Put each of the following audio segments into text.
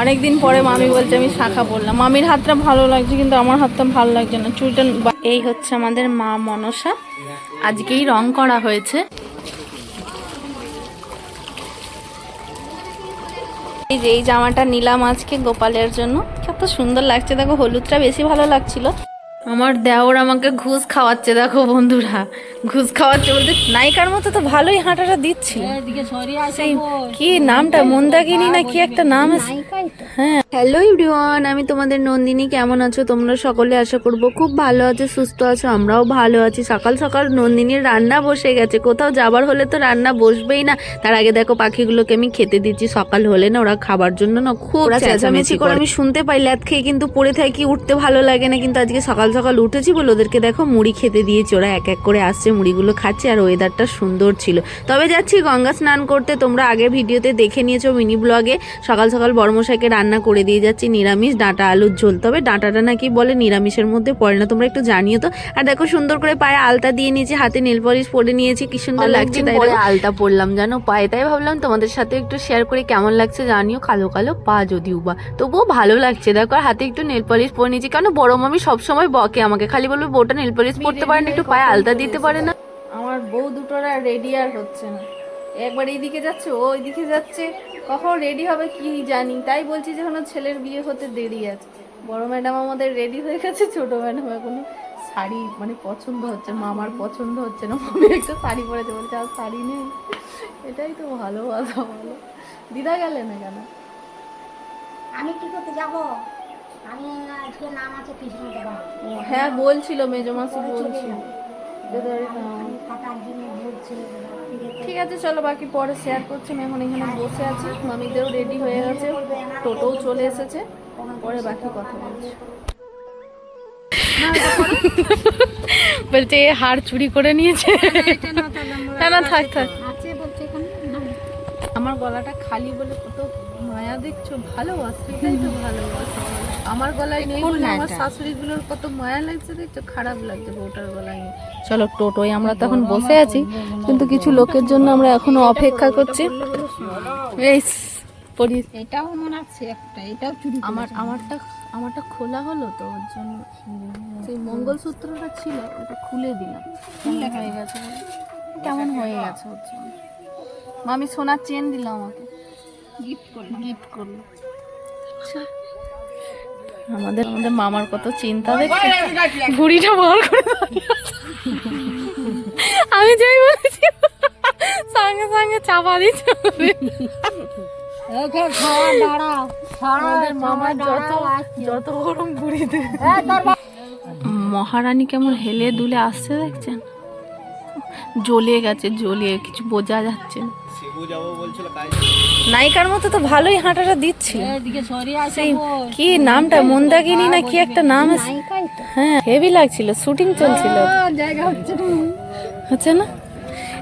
অনেকদিন পরে মামি বলছে আমি শাখা বললাম মামির হাতটা ভালো লাগছে কিন্তু আমার হাতটা ভালো লাগছে না, চুলটা এই হচ্ছে আমাদের মা মনসা। আজকেই রং করা হয়েছে। এই যে, এই জামাটা নিলাম আজকে গোপালের জন্য। কত সুন্দর লাগছে, দেখো, হলুদটা বেশি ভালো লাগছিল। আমার দেওর আমাকে ঘুষ খাওয়াচ্ছে দেখো বন্ধুরা। ঘুষ খাওয়াচ্ছে বলতে নায়িকার মতো তো ভালোই হাঁটাটা দিচ্ছিল। সেই কি নামটা? মন্দাকিনী না কি একটা নাম আছে? হ্যাঁ। হ্যালো এভরিওয়ান আমি তোমাদের নন্দিনী কেমন আছো? তোমরা সকলে আশা করব খুব ভালো আছো সুস্থ আছো আমরাও ভালো আছি। সকাল সকাল নন্দিনীর রান্না বসে গেছে। কোথাও যাবার হলে তো রান্না বসবেই না। তার আগে দেখো পাখিগুলোকে আমি খেতে দিচ্ছি। সকাল হলে না ওরা খাবার জন্য না খুব চেঁচামেচি করে। আমি শুনতে পাই ল্যাদ খেয়ে কিন্তু পড়ে থাকি উঠতে ভালো লাগে না। কিন্তু আজকে সকাল সকাল উঠেছি বলে ওদেরকে দেখো মুড়ি খেতে দিয়েছি ওরা এক এক করে আসছে মুড়িগুলো খাচ্ছে আর ওয়েদারটা সুন্দর ছিল। তবে যাচ্ছি গঙ্গা স্নান করতে তোমরা আগের ভিডিওতে দেখে নিয়েছো মিনি ব্লগে সকাল সকাল বড়মশাইকে রান্না করে দিয়ে যাচ্ছি নিরামিষ ডাঁটা আলুর ঝোল। তবে ডাঁটাটা নাকি বলে নিরামিষের মধ্যে পড়ে না তোমরা একটু জানিও তো। আর দেখো সুন্দর করে পায়ে আলতা দিয়ে নিয়েছি হাতে নেল পলিশ পরে নিয়েছি কি সুন্দর লাগছে তাই আলতা পরলাম জানো? পায়ে তাই ভাবলাম তোমাদের সাথে একটু শেয়ার করে কেমন লাগছে জানিও? কালো কালো পা যদিও বা। তবুও ভালো লাগছে দেখো আর হাতে একটু নেল পলিশ পরে নিয়েছি কেন বড় মামি সবসময় বকে আমাকে খালি বলবে বউটা নেল পলিশ পরতে পারে না একটু পায়ে আলতা দিতে পারে না। আমার বউ দুটোরা রেডি আর হচ্ছে না। একবার এইদিকে যাচ্ছে ও ওইদিকে যাচ্ছে কখন রেডি হবে কি জানি। তাই বলছি যে এখনও ছেলের বিয়ে হতে দেরি আছে। বড় ম্যাডাম আমাদের রেডি হয়ে গেছে ছোট ম্যাডাম এখনও শাড়ি মানে পছন্দ হচ্ছে মামার পছন্দ হচ্ছে না। মামি একটা শাড়ি পরেছে বলছে আর শাড়ি নেই। এটাই তো ভালো কথা বলো। দিদা গেলে না কেন আমি কি করতে যাব? হ্যাঁ বলছিল মেজমাসি বলছিল। ঠিক আছে চলো বাকি পরে শেয়ার করছি। আমি এখন এখানে বসে আছি। মামিদেরও রেডি হয়ে গেছে। টোটোও চলে এসেছে। পরে বাকি কথা বলছি। বলছে হার চুরি করে নিয়েছে। না না থাক থাক। আছে বলছে এখানে? আমার গলাটা খালি বলে কত মায়া দেখছ। ভালোবাসে এটাই তো ভালোবাসে। আমার গলায় নেই বলে আমার শাশুড়িগুলোর কত মায়া লাগছে দেখছ? খারাপ লাগছে বউটার গলায়। চলো টোটোয় আমরা তো এখন বসে আছি কিন্তু কিছু লোকের জন্য আমরা এখনও অপেক্ষা করছি। এই পরি এটাও মনে আছে একটা এটাও চুরি আমার আমারটা আমারটা খোলা হলো তো ওর জন্য সেই মঙ্গলসূত্রটা ছিল ওটা খুলে দিলাম। হয়ে গেছে কেমন হয়ে গেছে ওর জন্য? মামি সোনার চেন দিল আমাকে। গিফট করলাম গিফট করল। আমাদের আমাদের মামার কত চিন্তা দেখছি। ঘুড়িটা বার করে আমি যাই বলেছি সঙ্গে সঙ্গে চাপা দিচ্ছে ওকে আমাদের মামার যত যত গরম মহারানী কেমন হেলে দুলে আসছে দেখছেন? জ্বলে গেছে জ্বলে কিছু বোঝা যাচ্ছে না। নায়িকার মতো তো ভালোই হাঁটাটা দিচ্ছিল। আসে সেই কি নামটা? মন্দাকিনী না কি একটা নাম আছে? হ্যাঁ হেভি লাগছিল শুটিং চলছিল। জায়গা হচ্ছে। না হচ্ছে না?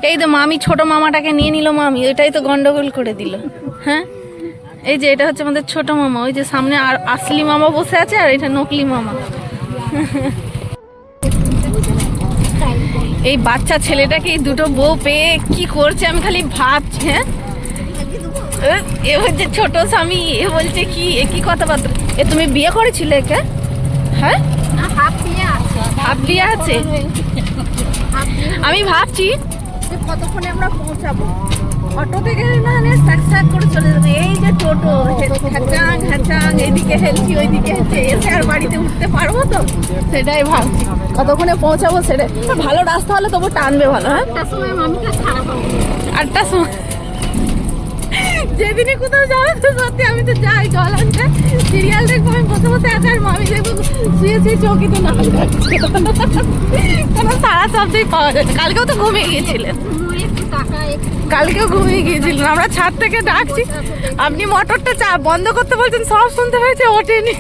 এই তো মামি ছোট মামাটাকে নিয়ে নিল মামি ওইটাই তো গন্ডগোল করে দিল। হ্যাঁ? এই যে এটা হচ্ছে আমাদের ছোট মামা ওই যে সামনে আর আসলি মামা বসে আছে আর এটা নকলি মামা। এই বাচ্চা ছেলেটাকে এই দুটো বউ পেয়ে কি করছে আমি খালি ভাবছি হ্যাঁ? এ, হচ্ছে ছোট স্বামী এ বলছে কি এ কি কথাবার্তা? এ তুমি বিয়ে করেছিলে একে? হ্যাঁ? হাফ আছে। বিয়ে আছে? আমি ভাবছি কতক্ষণে আমরা পৌঁছাবো? অটোতে গেলে না হলে স্যাক করে চলে যাবে। এই যে টোটো হ্যাচাং হ্যাচাং এইদিকে হেলছি ওইদিকে হেলছে এসে আর বাড়িতে উঠতে পারব তো? সেটাই ভাবছি। কতক্ষণে পৌঁছাবো সেটাই। ভালো রাস্তা হলে তবু টানবে ভালো হ্যাঁ? একটা সময় মামিকে ছাড়া পাবো। আটটার সময়। যেদিনই কোথাও যাব তো সত্যি আমি তো যাই জল আনতে। সিরিয়াল দেখব আমি বসে বসে একা আর মামি দেখব শুয়ে শুয়ে চৌকিতে না কোনো সারা শব্দই পাওয়া যায়। কালকেও তো ঘুমিয়ে গিয়েছিলেন। কালকেও ঘুমিয়ে গিয়েছিলেন। আমরা ছাদ থেকে ডাকছি। আপনি মোটরটা চা, বন্ধ করতে বলছেন, সব শুনতে পেয়েছে ওঠেনি।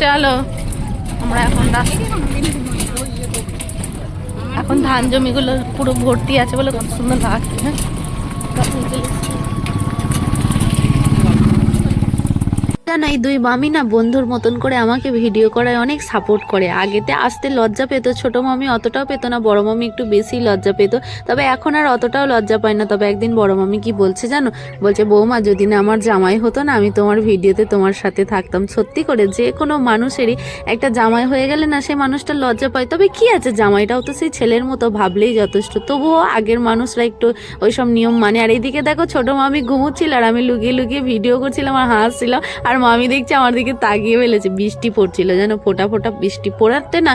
চলো, আমরা এখন এখন ধান জমিগুলো পুরো ভর্তি আছে বলে কত সুন্দর লাগছে হ্যাঁ? জানো এই দুই মামি না বন্ধুর মতন করে আমাকে ভিডিও করায় অনেক সাপোর্ট করে। আগেতে আসতে লজ্জা পেত, ছোট মামি অতটাও পেত না, বড় মামি একটু বেশি লজ্জা পেত। তবে এখন আর অতটাও লজ্জা পায় না, তবে একদিন বড় মামি কি বলছে জানো? বলছে, বৌমা, যদি না আমার জামাই হতো না, আমি তোমার ভিডিওতে তোমার সাথে থাকতাম। সত্যি করে, যে কোনো মানুষেরই একটা জামাই হয়ে গেলে না সেই মানুষটা লজ্জা পায়। তবে কি আছে, জামাইটাও তো সেই ছেলের মতো, ভাবলেই যথেষ্ট। তবুও আগের মানুষরা একটু ওইসব নিয়ম মানে আর এইদিকে দেখো, ছোট মামি ঘুমোচ্ছিল, আর আমি লুকিয়ে লুকিয়ে ভিডিও করছিলাম, আর হাসছিলাম আর মামি দেখছে আমার দিকে তাকিয়ে ফেলেছে বৃষ্টি পড়ছিল যেন ফোটা ফোটা বৃষ্টি পড়াতে না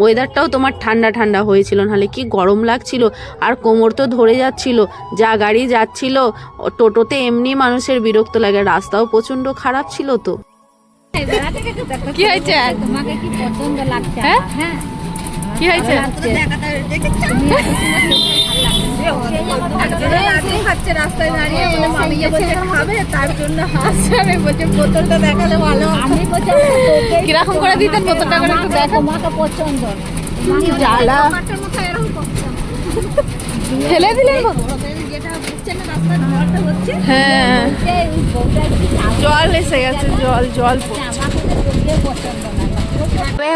ওয়েদারটাও তোমার ঠান্ডা ঠান্ডা হয়েছিল নাহলে কি গরম লাগছিল? আর কোমর তো ধরে যাচ্ছিল যা গাড়ি যাচ্ছিল টোটোতে এমনি মানুষের বিরক্ত লাগে রাস্তাও প্রচণ্ড খারাপ ছিল তো। কি হয়েছে? তোমাকে কি পছন্দ লাগছে? হ্যাঁ? হ্যাঁ। কি হয়েছে? খাচ্ছে রাস্তায় দাঁড়িয়ে মানে মামিকে বলছে খাবে তার জন্য হাসছে। আমি বলছে বোতলটা দেখালে ভালো আমি বলছি কীরকম করে দিতেন বোতলটা করে একটু দেখো। পছন্দ। জ্বালা। ফেলে দিলেন হ্যাঁ। জল এসে গেছে জল জল পড়ছে।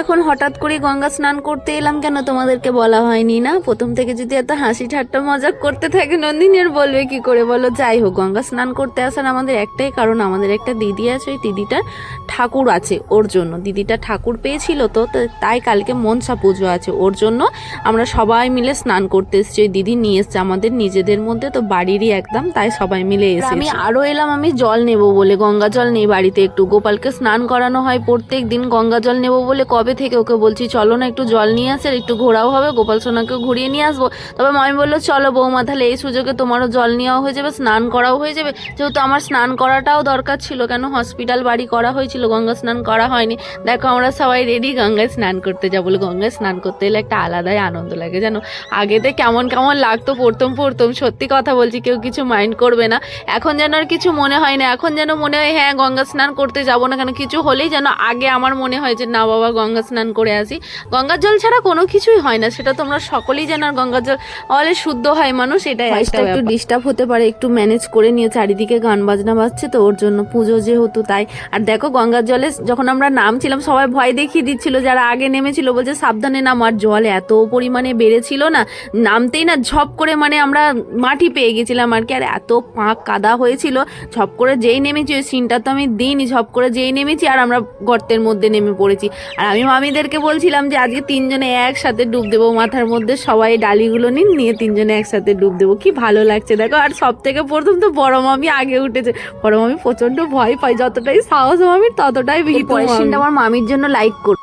এখন হঠাৎ করে গঙ্গা স্নান করতে এলাম কেন তোমাদেরকে বলা হয়নি, না? প্রথম থেকে যদি এত হাসি ঠাট্টা মজা করতে থাকে নন্দিনী আর বলবে কি করে? বলো, যাই হোক, গঙ্গা স্নান করতে আসার আমাদের একটাই কারণ, আমাদের একটা দিদি আছে, ওই দিদিটার ঠাকুর আছে ওর জন্য। দিদিটা ঠাকুর পেয়েছিল তো তাই কালকে মনসা পুজো আছে ওর জন্য। আমরা সবাই মিলে স্নান করতে এসেছি, ওই দিদি নিয়ে এসছে, আমাদের নিজেদের মধ্যে তো বাড়িরই একদম, তাই সবাই মিলে এসে আমি আরও এলাম, আমি জল নেব বলে, গঙ্গা জল নেই বাড়িতে একটু। গোপালকে স্নান করানো হয়, প্রত্যেক দিন গঙ্গা জল নেব বলে কবে থেকে ওকে বলছি, চলো না একটু জল নিয়ে আসে আর একটু ঘোরাও হবে, গোপাল সোনাকেও ঘুরিয়ে নিয়ে আসব। তবে মামি বলল, চলো বৌমা, তাহলে এই সুযোগে তোমারও জল নেওয়া হয়ে যাবে, স্নান করাও হয়ে যাবে। যেহেতু আমার স্নান করাটাও দরকার ছিল, কেন হসপিটাল বাড়ি করা হয়েছিল, গঙ্গা স্নান করা হয়নি। দেখো আমরা সবাই রেডি গঙ্গায় স্নান করতে যাব বলে গঙ্গায় স্নান করতে এলে একটা আলাদাই আনন্দ লাগে, জানো? আগেতে কেমন কেমন লাগতো, পড়তাম পড়তাম, সত্যি কথা বলছি, কেউ কিছু মাইন্ড করবে না। এখন যেন আর কিছু মনে হয় না, এখন যেন মনে হয় হ্যাঁ গঙ্গা স্নান করতে যাব না কেন, কিছু হলেই যেন আগে আমার মনে হয় যে না গঙ্গা স্নান করে আসি। গঙ্গার জল ছাড়া কোনো কিছুই হয় না সেটা তোমরা সকলেই জানো আর গঙ্গার জল হলে শুদ্ধ হয় মানুষ এটাই একটা একটু ডিস্টার্ব হতে পারে একটু ম্যানেজ করে নিয়ে চারিদিকে গান বাজনা বাজছে তো ওর জন্য পুজো যেহেতু তাই। আর দেখো গঙ্গার জলে যখন আমরা নামছিলাম সবাই ভয় দেখিয়ে দিচ্ছিল যারা আগে নেমেছিল বলছে সাবধানে নাম আর জল এত পরিমাণে বেড়েছিল না নামতেই না ঝপ করে মানে আমরা মাটি পেয়ে গেছিলাম আর কি। আর এত পাঁক কাদা হয়েছিল ঝপ করে যেই নেমেছি ওই সিনটা তো আমি দিইনি ঝপ করে যেই নেমেছি আর আমরা গর্তের মধ্যে নেমে পড়েছি। আর আমি মামিদেরকে বলছিলাম যে আজকে তিনজনে একসাথে ডুব দেবো মাথার মধ্যে সবাই ডালিগুলো নিন নিয়ে তিনজনে একসাথে ডুব দেবো। কি ভালো লাগছে দেখো। আর সব থেকে প্রথম তো বড় মামি আগে উঠেছে। বড় মামি প্রচণ্ড ভয় পাই যতটাই সাহস মামির ততটাই ভীত আমার মামির জন্য লাইক কর।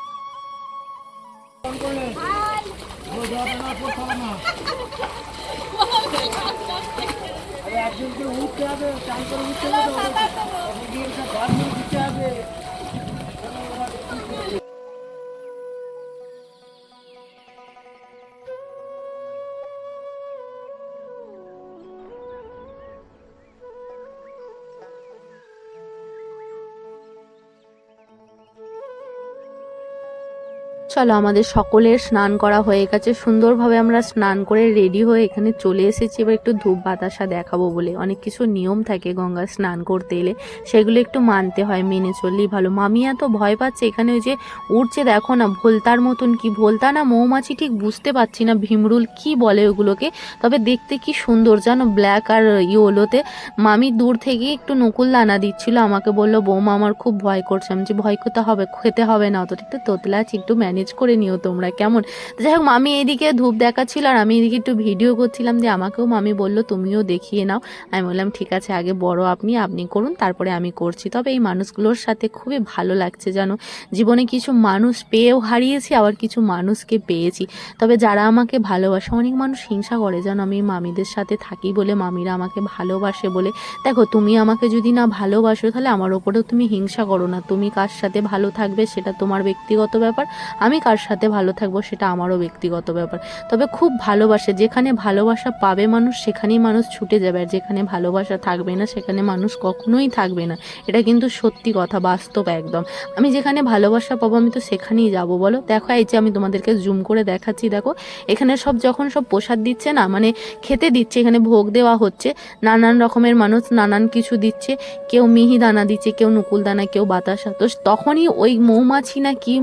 চলো আমাদের সকলের স্নান করা হয়ে গেছে। সুন্দরভাবে আমরা স্নান করে রেডি হয়ে এখানে চলে এসেছি। এবার একটু ধূপ বাতাসা দেখাবো বলে। অনেক কিছু নিয়ম থাকে গঙ্গা স্নান করতে এলে। সেগুলো একটু মানতে হয়, মেনে চললেই ভালো। মামি এত ভয় পাচ্ছে, এখানে ওই যে উঠছে দেখো না, ভোলতার মতন কি ভোলতা না মৌমাছি, ঠিক বুঝতে পারছি না ভীমরুল কি বলে ওগুলোকে। তবে দেখতে কি সুন্দর, জানো ব্ল্যাক আর ইয়োলোতে মামি দূর থেকে একটু নকুল দানা দিচ্ছিল, আমাকে বলল, বৌমা, আমার খুব ভয় করছে। আমি যে ভয় করতে হবে, খেতে হবে না অতটা তোতলা আছে, একটু ম্যানেজ করে নিও তোমরা, কেমন? যাই হোক, মামি এইদিকে ধূপ দেখাচ্ছিল আর আমি এদিকে একটু ভিডিও করছিলাম যে আমাকেও মামি বলল তুমিও দেখিয়ে নাও। আমি বললাম, ঠিক আছে, আগে বড় আপনি আপনি করুন, তারপরে আমি করছি। তবে এই মানুষগুলোর সাথে খুবই ভালো লাগছে জানো? জীবনে কিছু মানুষ পেয়েও হারিয়েছি, আবার কিছু মানুষকে পেয়েছি। তবে যারা আমাকে ভালোবাসে, অনেক মানুষ হিংসা করে যেন আমি মামিদের সাথে থাকি বলে, মামিরা আমাকে ভালোবাসে বলে। দেখো, তুমি আমাকে যদি না ভালোবাসো, তাহলে আমার ওপরেও তুমি হিংসা করো না। তুমি কার সাথে ভালো থাকবে, সেটা তোমার ব্যক্তিগত ব্যাপার। আমি আমি কার সাথে ভালো থাকব সেটা আমারও ব্যক্তিগত ব্যাপার। তবে খুব ভালোবাসে, যেখানে ভালোবাসা পাবে মানুষ, সেখানেই মানুষ ছুটে যাবে। আর যেখানে ভালোবাসা থাকবে না, সেখানে মানুষ কখনোই থাকবে না। এটা কিন্তু সত্যি কথা, বাস্তব একদম। আমি যেখানে ভালোবাসা পাবো, আমি তো সেখানেই যাব, বলো? দেখো, এই যে আমি তোমাদেরকে জুম করে দেখাচ্ছি, দেখো। এখানে সব যখন সব প্রসাদ দিচ্ছে না মানে খেতে দিচ্ছে, এখানে ভোগ দেওয়া হচ্ছে, নানান রকমের মানুষ নানান কিছু দিচ্ছে। কেউ মিহিদানা দিচ্ছে, কেউ নকুল দানা কেউ বাতাসা তো তখনই ওই মৌমাছি না কি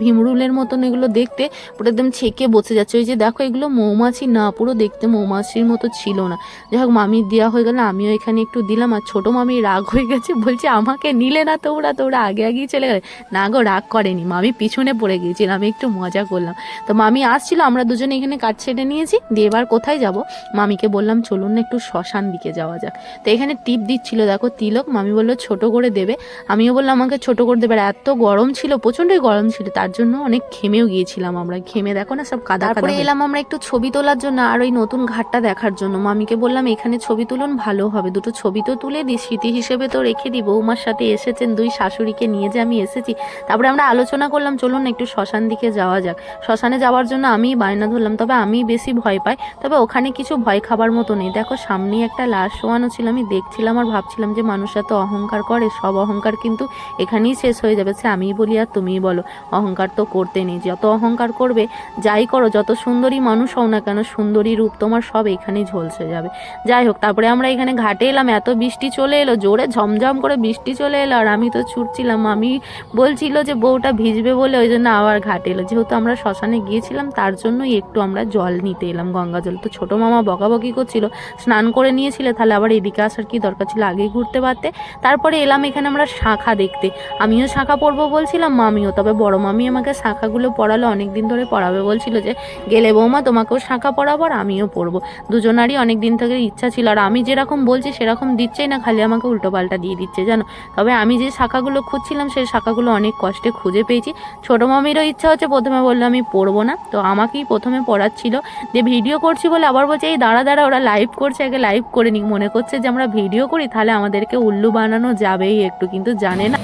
ভীমরুলের মতন এগুলো দেখতে পুরো একদম ছেঁকে বসে যাচ্ছে। ওই যে দেখো এগুলো মৌমাছি, না, পুরো দেখতে মৌমাছির মতো ছিল না। যাই হোক মামির দেওয়া হয়ে গেল, আমিও এখানে একটু দিলাম। আর ছোটো মামি রাগ হয়ে গেছে, বলছে, আমাকে নিলে না তোমরা তোমরা আগে আগেই চলে গেলে। না গো, রাগ করেনি। মামি পিছনে পড়ে গিয়েছিল, আমি একটু মজা করলাম। তো মামি আসছিল, আমরা দুজনে এখানে কাজ ছেটে নিয়েছি, দিয়ে এবার কোথায় যাব? মামিকে বললাম, চলুন না, একটু শ্মশান দিকে যাওয়া যাক। তো এখানে টিপ দিচ্ছিল, দেখো, তিলক, মামি বলল, ছোট করে দেবে। আমিও বললাম, আমাকে ছোট করে দেবে। আর এত গরম ছিল, প্রচণ্ডই গরম ছিল, তার জন্য অনেক ঘেমেও গিয়েছিলাম আমরা ঘেমে দেখো না সব কাদা তারপরে এলাম আমরা একটু ছবি তোলার জন্য আর ওই নতুন ঘাটটা দেখার জন্য। মামিকে বললাম এখানে ছবি তুলুন ভালো হবে। দুটো ছবি তো তুলে দিই স্মৃতি হিসেবে তো রেখে দিই বৌমার সাথে এসেছেন দুই শাশুড়িকে নিয়ে যে আমি এসেছি। তারপরে আমরা আলোচনা করলাম চলুন না একটু শ্মশান দিকে যাওয়া যাক। শ্মশানে যাওয়ার জন্য আমি বায়না ধরলাম তবে আমি বেশি ভয় পাই। তবে ওখানে কিছু ভয় খাবার মতো নেই। দেখো সামনেই একটা লাশ শোয়ানো ছিল আমি দেখছিলাম আর ভাবছিলাম যে মানুষ এত অহংকার করে সব অহংকার কিন্তু এখানেই শেষ হয়ে যাবে। সে আমিই বলি আর তুমিই বলো অহংকার তো করতে নেই। যত অহংকার করবে, যাই করো, যত সুন্দরী মানুষ হও না কেন, সুন্দরী রূপ তোমার সব এখানেই ঝলসে যাবে। যাই হোক, তারপরে আমরা এখানে ঘাটে এলাম, এত বৃষ্টি চলে এলো, জোরে ঝমঝম করে বৃষ্টি চলে এলো, আর আমি তো ছুটছিলাম। আমি বলছিল যে বউটা ভিজবে বলে, ওই জন্য আবার ঘাটে এলো। যেহেতু আমরা শ্মশানে গিয়েছিলাম, তার জন্যই একটু আমরা জল নিতে এলাম গঙ্গা জল। তো ছোটো মামা বকাবকি করছিল, স্নান করে নিয়েছিলে, তাহলে আবার এদিকে আসার কি দরকার ছিল আগেই ঘুরতে পারতে। তারপরে এলাম এখানে আমরা শাঁখা দেখতে। আমিও শাঁখা পরবো বলছিলাম, মামিও, তবে বড় মামি আমাকে শাঁখাগুলো পড়ালো অনেক দিন ধরে পড়াবে বলছিল যে, গেলে বৌমা, তোমাকেও শাঁখা পড়াবো আর আমিও পড়ব। দুজনারই অনেক দিন থেকে ইচ্ছা ছিল, আর আমি যেরকম বলছি সেরকম দিচ্ছেই না, খালি আমাকে উল্টোপাল্টা দিয়ে দিচ্ছে, জানো? তবে আমি যে শাখাগুলো খুঁজছিলাম, সেই শাখাগুলো অনেক কষ্টে খুঁজে পেয়েছি। ছোটো মামিরও ইচ্ছা হচ্ছে, প্রথমে বলল আমি পড়ব না। তো আমাকেই প্রথমে পড়াচ্ছিল যে, ভিডিও করছি বলে আবার বলছে, এই দাঁড়া দাঁড়া, ওরা লাইভ করছে আগে লাইভ করে নিক মনে করছে যে, আমরা ভিডিও করি, তাহলে আমাদেরকে উল্লু বানানো যাবেই একটু, কিন্তু জানে না।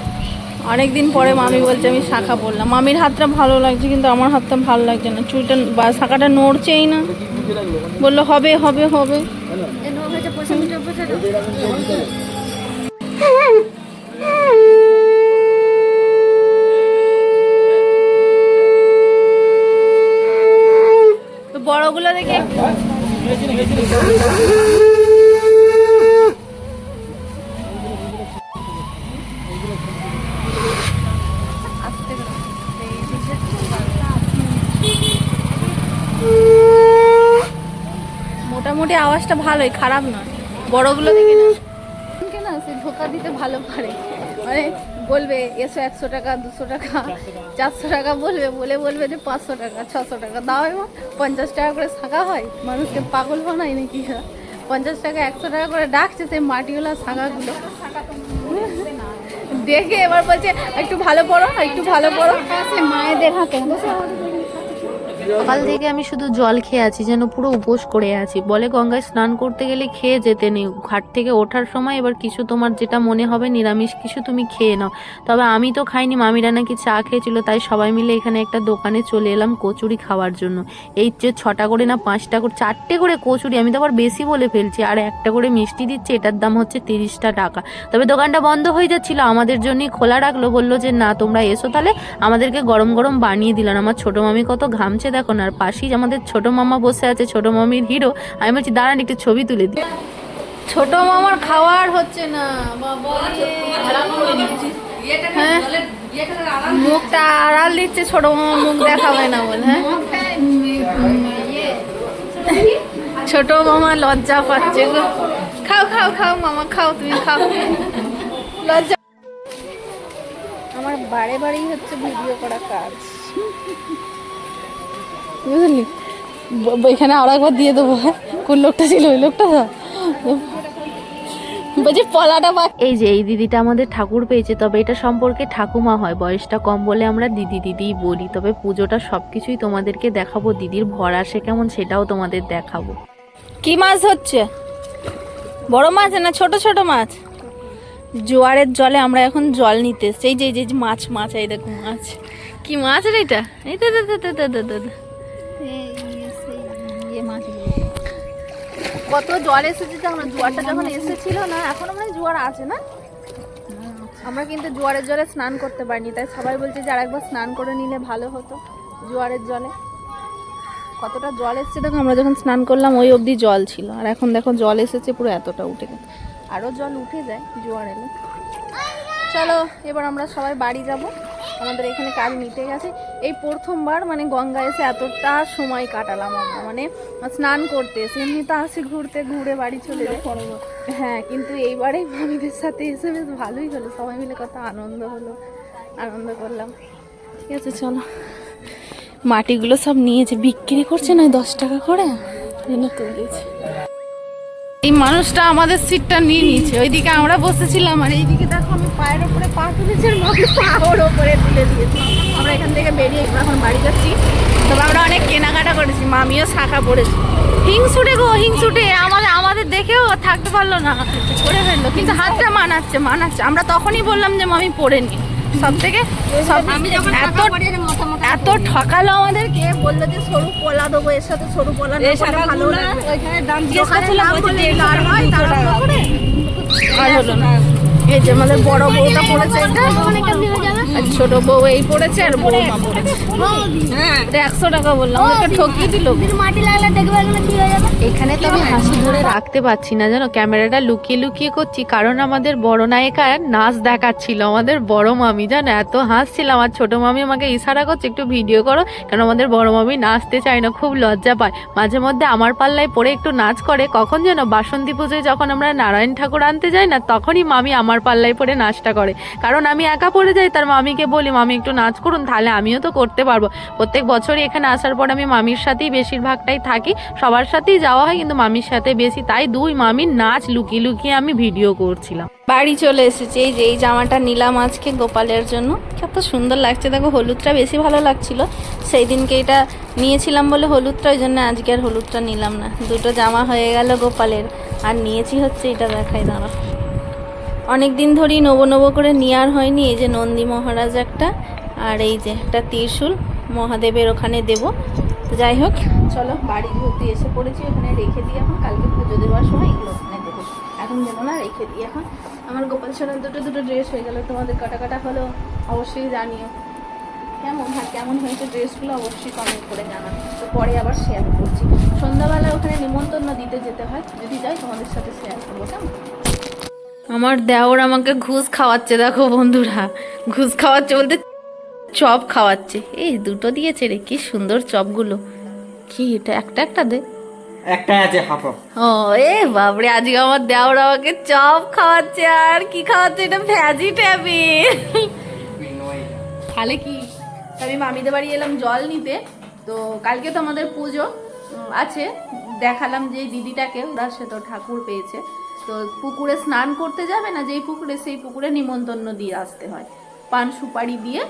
অনেকদিন পরে মামি বলছে আমি শাখা পড়লাম মামির হাতটা ভালো লাগছে কিন্তু আমার হাতটা ভালো লাগছে না। চুলটা বা শাখাটা নড়ছেই না। বলল, হবে হবে হবে। বড়গুলো দেখে আওয়াজটা ভালোই খারাপ নয়। বড়গুলো দেখে না না সে ধোকা দিতে ভালো পারে। মানে বলবে এসো একশো টাকা দুশো টাকা চারশো টাকা বলবে। বলে বলবে যে পাঁচশো টাকা ছশো টাকা দাও এবং পঞ্চাশ টাকা করে শাঁখা হয়। মানুষকে পাগল বানায় নাকি পঞ্চাশ টাকা একশো টাকা করে ডাকছে সেই মাটিওয়ালা শাঁখাগুলো দেখে এবার বলছে একটু ভালো পড়ো একটু ভালো পড়ো। সে মায়েদের হাতে সকাল থেকে আমি শুধু জল খেয়ে আছি, যেন পুরো উপোস করে আছি। বলে গঙ্গায় স্নান করতে গেলে খেয়ে যেতে নেই। ঘাট থেকে ওঠার সময় এবার কিছু তোমার যেটা মনে হবে নিরামিষ কিছু তুমি খেয়ে নাও। তবে আমি তো খাইনি, মামিরা নাকি চা খেয়েছিল, তাই সবাই মিলে এখানে একটা দোকানে চলে এলাম কচুরি খাওয়ার জন্য। এই যে ছটা করে না পাঁচটা করে, চারটে করে কচুরি, আমি তো আবার বেশি বলে ফেলছি। আর একটা করে মিষ্টি দিচ্ছে, এটার দাম হচ্ছে তিরিশটা টাকা। তবে দোকানটা বন্ধ হয়ে যাচ্ছিল, আমাদের জন্যই খোলা রাখল, বলল যে না, তোমরা এসো তাহলে। আমাদেরকে গরম গরম বানিয়ে দিলেন আমার ছোট মামি কত ঘামছে দেখো না আর পাশেই আমাদের ছোট মামা বসে আছে ছোট মামির হিরো আমি বলছি দাঁড়ান একটু ছবি তুলে দিই। ছোট মামার খাওয়ার হচ্ছে না হ্যাঁ? মুখটা আড়াল দিচ্ছে ছোট মামার মুখ দেখাবে না বলে হ্যাঁ? ছোট মামা লজ্জা পাচ্ছে গো। খাও খাও খাও মামা খাও তুমি খাও। লজ্জা আমার বারে বারেই হচ্ছে ভিডিও করা কাজ। বুঝলি? এখানে আর একবার দিয়ে দেবো হ্যাঁ? কোন লোকটা ছিল ওই লোকটা বলছি পলাটা বা এই যে এই দিদিটা আমাদের ঠাকুর পেয়েছে তবে এটা সম্পর্কে ঠাকুমা হয় বয়সটা কম বলে আমরা দিদি দিদিই বলি তবে পুজোটা সব কিছুই তোমাদেরকে দেখাবো দিদির ভর আসে কেমন সেটাও তোমাদের দেখাবো। কি মাছ হচ্ছে? বড় মাছ না ছোট ছোট মাছ? জোয়ারের জলে আমরা এখন জল নিতে সেই যে যে মাছ মাছ এই দেখো মাছ। কি মাছ রে এটা? এই তো তো, তো, তো, কত জল এসেছে যখন জোয়ারটা যখন এসেছিল না, এখনও মানে জোয়ার আছে না? আমরা কিন্তু জোয়ারের জলে স্নান করতে পারিনি, তাই সবাই বলছে যে আরেকবার স্নান করে নিলে ভালো হতো জোয়ারের জলে। কতটা জল এসেছে দেখো, আমরা যখন স্নান করলাম, ওই অবধি জল ছিল। আর এখন দেখো, জল এসেছে পুরো এতটা উঠে গেছে। আরও জল উঠে যায় জোয়ার এলে। চলো, এবার আমরা সবাই বাড়ি যাব। আমাদের এখানে কাজ মিটে গেছে। এই প্রথমবার মানে গঙ্গা এসে এতটা সময় কাটালাম আমরা মানে স্নান করতে এসে, এমনি তো আসি ঘুরতে, ঘুরে বাড়ি চলে যাই। হ্যাঁ কিন্তু এইবারেই মামিদের সাথে এসে বেশ ভালোই হলো, সবাই মিলে কত আনন্দ হলো, আনন্দ করলাম। ঠিক আছে, চলো। মাটিগুলো সব নিয়েছে বিক্রি করছে না, দশ টাকা করে? তুলেছে এই মানুষটা আমাদের সিটটা নিয়ে নিয়েছে। ওইদিকে আমরা বসেছিলাম আর এইদিকে দেখো আমি পায়ের ওপরে পা তুলেছি আর ওপরে তুলে দিয়েছি। এখান থেকে বেরিয়ে এখন বাড়ি যাচ্ছি। তবে আমরা অনেক কেনাকাটা করেছি মামিও শাখা পড়েছি। হিংসুটে গো হিংসুটে আমাদের আমাদের দেখেও থাকতে পারল না। পড়ে ফেলল কিন্তু হাতটা মানাচ্ছে মানাচ্ছে। আমরা তখনই বললাম যে মামি পড়ে নি সব থেকে সব আমি যখন এত ঠকালো আমাদেরকে বলল যে সরু পলা দেবো এর সাথে সরু পলা ভালো দাম না এই যে আমাদের বড় বউটা পড়েছে। এটা আর ছোট বউ এই পড়েছে আর বৌমা পড়েছে। হ্যাঁ একশো টাকা বললাম আমাদেরকে ঠকিয়ে দিল। মাটি লাগলে দেখবে এখানে তো আমি হাসি ধরে রাখতে পারছি না জানো? ক্যামেরাটা লুকিয়ে লুকিয়ে করছি কারণ আমাদের বড় নায়িকার নাচ দেখাচ্ছিল আমাদের বড় মামি জানো? এত হাসছিল আমার ছোট মামি আমাকে ইশারা করছে একটু ভিডিও করো। কারণ আমাদের বড় মামি নাচতে চায় না খুব লজ্জা পায়। মাঝে মধ্যে আমার পাল্লায় পড়ে একটু নাচ করে কখন যেন বাসন্তী পুজোয় যখন আমরা নারায়ণ ঠাকুর আনতে যাই না তখনই মামি আমার পাল্লায় পড়ে নাচটা করে। কারণ আমি একা পড়ে যাই তার মামিকে বলি, মামি, একটু নাচ করুন, তাহলে আমিও তো করতে পারব। প্রত্যেক বছরই এখানে আসার পর আমি মামির সাথেই বেশিরভাগটাই থাকি। সবার সাথেই যাওয়া হয়, কিন্তু মামির সাথে বেশি। তাই দুই মামির নাচ লুকিয়ে লুকিয়ে আমি ভিডিও করছিলাম। বাড়ি চলে এসেছে, এই যে, এই জামাটা নিলাম আজকে গোপালের জন্য। কত সুন্দর লাগছে, দেখো, হলুদটা বেশি ভালো লাগছিল। সেই দিনকে এটা নিয়েছিলাম বলে হলুদটা, ওই জন্য আজকে আর হলুদটা নিলাম না। দুটো জামা হয়ে গেল গোপালের, আর নিয়েছি হচ্ছে এটা দেখাই দাঁড়া অনেক দিন ধরেই নবো নবো করে নেওয়ার হয়নি, এই যে নন্দী মহারাজ একটা আর এই যে একটা ত্রিশূল মহাদেবের ওখানে দেব। তো যাই হোক, চলো বাড়ি যেহেতু এসে পড়েছি, ওখানে রেখে দিই এখন, কালকে পুজো দেওয়ার সময় এগুলো ওখানে দেবো। এখন যেন না, রেখে দিই এখন। আমার গোপাল সোনার দুটো দুটো ড্রেস হয়ে গেল, তোমাদের কাটা কাটা হলো অবশ্যই জানিও। কেমন হ্যাঁ কেমন হয়েছে ড্রেসগুলো অবশ্যই কমেন্ট করে জানাবে তো পরে আবার শেয়ার করছি। সন্ধ্যাবেলা ওখানে নিমন্ত্রণ দিতে যেতে হয়, যদি যাই তোমাদের সাথে শেয়ার করব, কেমন? আমার দেওর আমাকে ঘুষ খাওয়াচ্ছে দেখো বন্ধুরা। ঘুষ খাওয়াচ্ছে বলতে চপ খাওয়াচ্ছে। এই দুটো দিয়েছে রে কি সুন্দর চপগুলো। কি এটা একটা একটা দে। একটাই আছে হাফ ও এ বাবরে আজকে আমার দেওর আমাকে চপ খাওয়াচ্ছে আর কি খাওয়াচ্ছে এটা ভেজিটেবিল। তাহলে কি? আমি মামিদের বাড়ি এলাম জল নিতে তো কালকে তো আমাদের পুজো আছে। দেখালাম যে দিদিটাকে ওরা সে তো ঠাকুর পেয়েছে। তো পুকুরে স্নান করতে যাবে না, যেই পুকুরে সেই পুকুরে নিমন্ত্রণ দিয়ে আসতে হয়। পান সুপারি দিয়ে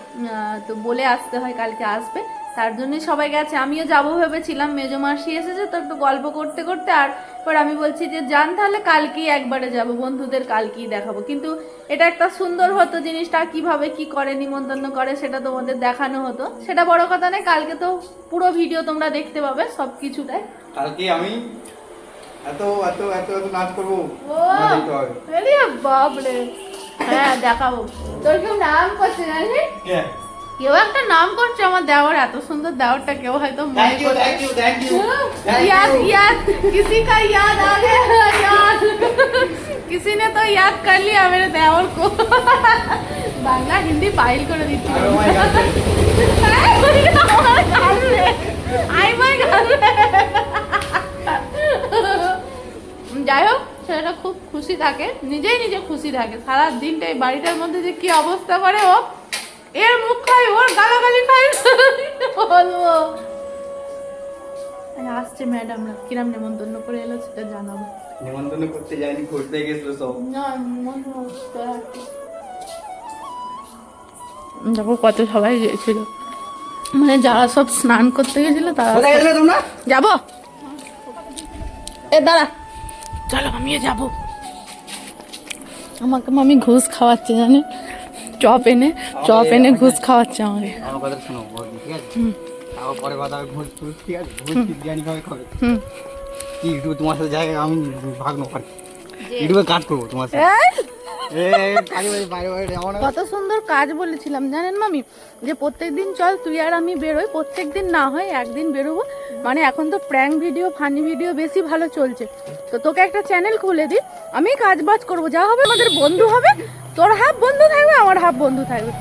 তো বলে আসতে হয় কালকে আসবে। তার জন্যই সবাই গেছে। আমিও যাব ভেবেছিলাম, মেজো মাসি এসেছে তো একটু গল্প করতে করতে, আর পর আমি বলছি যে, যান তাহলে কালকেই একবারে যাব, বন্ধুদের কালকেই দেখাবো। কিন্তু এটা একটা সুন্দর হতো জিনিসটা, কীভাবে কি করে নিমন্ত্রণ করে সেটা তোমাদের দেখানো হতো। সেটা বড় কথা নয়, কালকে তো পুরো ভিডিও তোমরা দেখতে পাবে সব কিছুটাই কালকে আমি এত এত এত এত নাচ করবো ও আমার দেখতে হবে। আরে বাপরে হ্যাঁ দেখাবো তোর কেউ নাম করছে জানিস কে? কেউ একটা নাম করছে আমার দেওয়ার এত সুন্দর দেওয়ারটা কেউ হয়তো মনে Thank you, করছে thank you, thank you. Thank याद you. याद किसी का याद आ गया याद किसी ने तो याद कर लिया मेरे देवर को বাংলা হিন্দি ফাইল করে দিচ্ছি থাকে নিজেই নিজে খুশি থাকে। সারা দিনটা এই বাড়িটার মধ্যে যে কি অবস্থা করে ও এর মুখ খাই ওর গালাগালি খাই। বলব। আসছে ম্যাডামরা কিরাম নেমন্তন্ন করে এলো সেটা জানাব। নিমন্ত্রণ করতে যায়নি ঘুরতে গেছিল সব। না মন হচ্ছে দেখো কত সবাই গিয়েছিল। মানে যারা সব স্নান করতে গেছিল তারা যাব। এ দাঁড়া। চলো আমিও যাব। আমাকে মামি ঘুষ খাওয়াচ্ছে জানে চপ এনে চপ এনে ঘুষ খাওয়াচ্ছে আমাকে। আমার কথা শোনো ঠিক আছে? পরে কথা হবে ঘুষ ঠিক আছে? ঘুষ বিরিয়ানি খাবে খাবে। কি ইউটিউবে তোমার সাথে জায়গা আমি ভাগ না পারি ইউটিউবে কাজ করব তোমার সাথে। কত সুন্দর কাজ বলেছিলাম, জানেন মামি? যে প্রত্যেক দিন চল, তুই আর আমি বেরোই প্রত্যেক দিন না হয় একদিন বেরোবো। মানে এখন তো প্র্যাঙ্ক ভিডিও ফানি ভিডিও বেশি ভালো চলছে। তো তোকে একটা চ্যানেল খুলে দিই, আমি কাজ বাজ করব, যা হবে আমাদের বন্ধু হবে, তোর হাফ বন্ধু থাকবে, আমার হাফ বন্ধু থাকবে।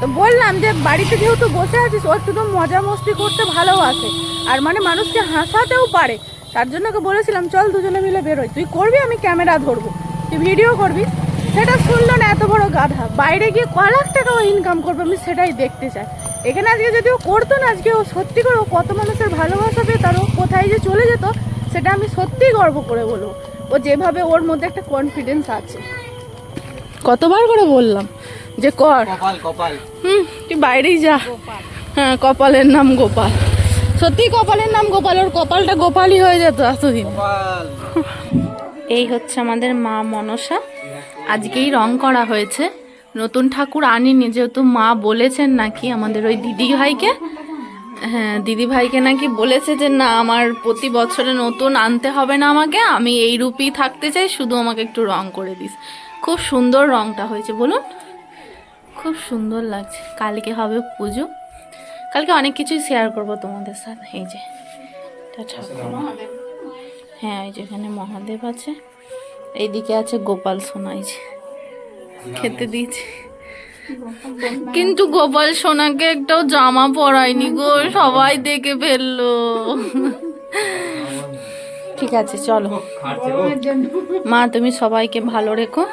তো বললাম যে, বাড়িতে যেহেতু বসে আছিস ও একটু মজা মস্তি করতে ভালোবাসে আর মানে মানুষকে হাসাতেও পারে। তার জন্য ওকে বলেছিলাম, চল দুজনে মিলে বেরোই। তুই করবি, আমি ক্যামেরা ধরবো। তুই ভিডিও করবি। সেটা শুনলো না এত বড় গাধা। বাইরে গিয়ে ক লাখ টাকা ও ইনকাম করবে আমি সেটাই দেখতে চাই। এখানে আজকে যদি ও করতো না আজকে ও সত্যি করে ও কত মানুষের ভালোবাসা পেত আর ও কোথায় যে চলে যেত সেটা আমি সত্যিই গর্ব করে বলব। ও যেভাবে ওর মধ্যে একটা কনফিডেন্স আছে। কতবার করে বললাম যে কর। হুম তুই বাইরেই যা। হ্যাঁ কপালের নাম গোপাল। সত্যি কপালের নাম গোপাল ওর কপালটা গোপালই হয়ে যেত এতদিন। এই হচ্ছে আমাদের মা মনসা। আজকেই রং করা হয়েছে। নতুন ঠাকুর আনিনি যেহেতু মা বলেছেন নাকি আমাদের ওই দিদি ভাইকে। হ্যাঁ দিদি ভাইকে নাকি বলেছে যে না আমার প্রতি বছরে নতুন আনতে হবে না আমাকে আমি এই রূপেই থাকতে চাই শুধু আমাকে একটু রং করে দিস। খুব সুন্দর রংটা হয়েছে বলুন। খুব সুন্দর লাগছে। কালকে হবে পুজো। কালকে অনেক কিছুই শেয়ার করব তোমাদের সাথে। এই যে ঠাকুর। হ্যাঁ এই যেখানে মহাদেব আছে। এইদিকে আছে গোপাল সোনাই। খেতে দিয়েছি। কিন্তু গোপাল সোনাকে একটাও জামা পরায়নি গো সবাই দেখে ফেলল। ঠিক আছে চলো। মা তুমি সবাইকে ভালো রেখো।